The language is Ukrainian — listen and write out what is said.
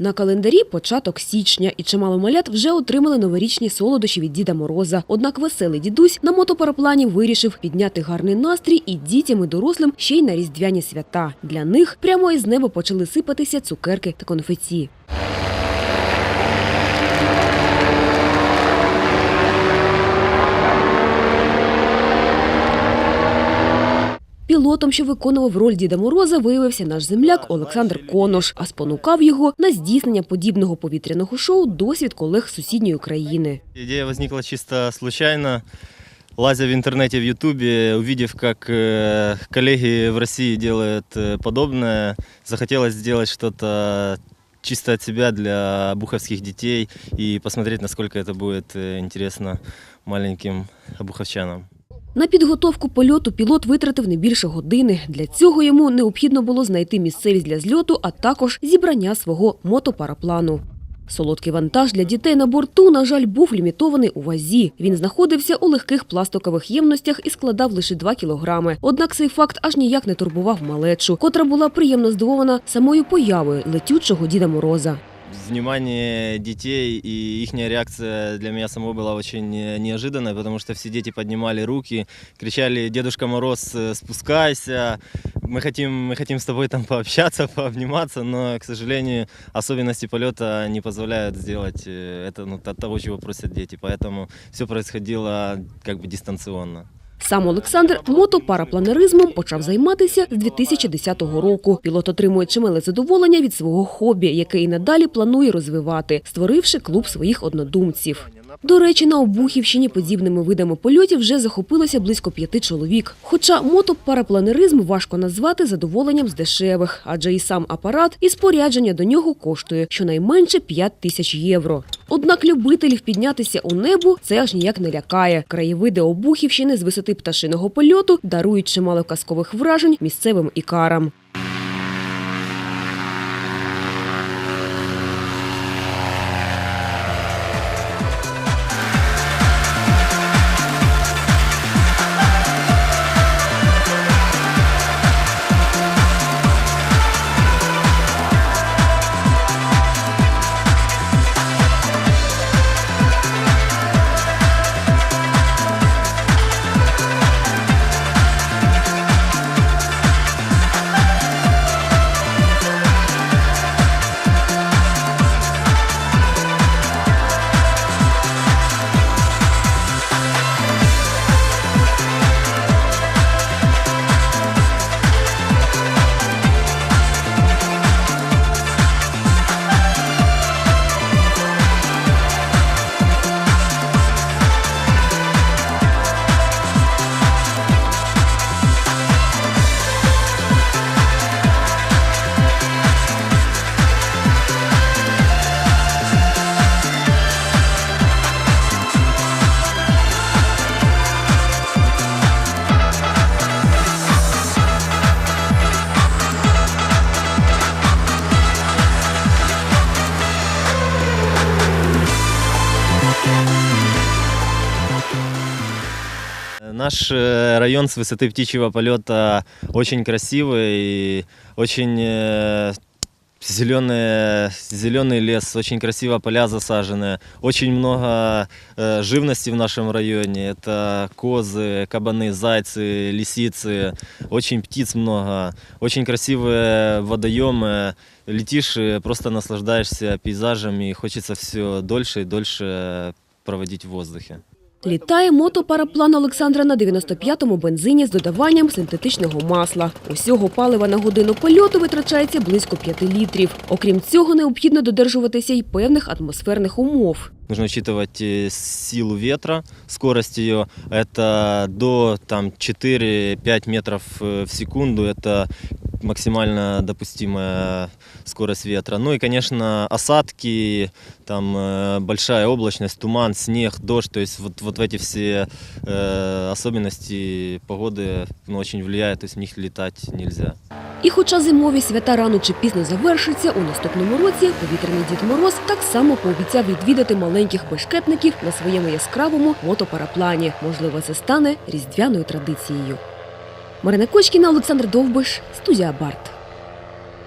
На календарі початок січня, і чимало малят вже отримали новорічні солодощі від Діда Мороза. Однак веселий дідусь на мотопараплані вирішив підняти гарний настрій і дітям і дорослим ще й на різдвяні свята. Для них прямо із неба почали сипатися цукерки та конфеті. Пілотом, що виконував роль Діда Мороза, виявився наш земляк Олександр Конош, а спонукав його на здійснення подібного повітряного шоу досвід колег з сусідньої країни. Идея возникла чисто случайно. Лазя в интернете, в Ютубе, увидев, как э, коллеги в России делают э, подобное, захотелось сделать что-то чисто от себя для буховских детей и посмотреть, насколько это будет э, интересно маленьким буховчанам. На підготовку польоту пілот витратив не більше години. Для цього йому необхідно було знайти місцевість для зльоту, а також зібрання свого мотопараплану. Солодкий вантаж для дітей на борту, на жаль, був лімітований у вазі. Він знаходився у легких пластикових ємностях і складав лише 2 кілограми. Однак цей факт аж ніяк не турбував малечу, котра була приємно здивована самою появою летючого Діда Мороза Внимание детей и их реакция для меня самого была очень э, неожиданной, потому что все дети поднимали руки, кричали «Дедушка Мороз, э, спускайся!» Мы хотим, мы хотим с тобой там пообщаться, пообниматься, но, к сожалению, особенности полета не позволяют сделать э, это ну, от того, чего просят дети. Поэтому все происходило как бы дистанционно. Сам Олександр мотопарапланеризмом почав займатися з 2010 року. Пілот отримує чимале задоволення від свого хобі, яке і надалі планує розвивати, створивши клуб своїх однодумців. До речі, на Обухівщині подібними видами польотів вже захопилося близько п'яти чоловік. Хоча мотопарапланеризм важко назвати задоволенням з дешевих, адже і сам апарат, і спорядження до нього коштує щонайменше 5 тисяч євро. Однак любителів піднятися у небо це аж ніяк не лякає. Краєвиди Обухівщини з висоти пташиного польоту дарують чимало казкових вражень місцевим ікарам. Наш э, район с высоты птичьего полета очень красивый очень э, зеленый, зеленый лес, очень красиво поля засажены, очень много э, живности в нашем районе. Это козы, кабаны, зайцы, лисицы, очень птиц много, очень красивые водоемы. Летишь и просто наслаждаешься пейзажем и хочется все дольше и дольше проводить в воздухе. Літає мотопараплан Олександра на 95-му бензині з додаванням синтетичного масла. Усього палива на годину польоту витрачається близько 5 літрів. Окрім цього, необхідно додержуватися й певних атмосферних умов. Нужно учитывать э, силу ветра, скорость ее. Это до там, 4-5 метров э, в секунду. Это максимально допустимая скорость ветра. Ну и, конечно, осадки, там э, большая облачность, туман, снег, дождь. То есть вот, вот в эти все э, особенности погоды ну, очень влияют, то есть в них летать нельзя. І хоча зимові свята рано чи пізно завершаться, у наступному році повітряний Дід Мороз так само пообіцяв відвідати маленьких бешкетників на своєму яскравому мотопараплані. Можливо, це стане різдвяною традицією. Марина Кочкіна, Олександр Довбиш, студія Барт.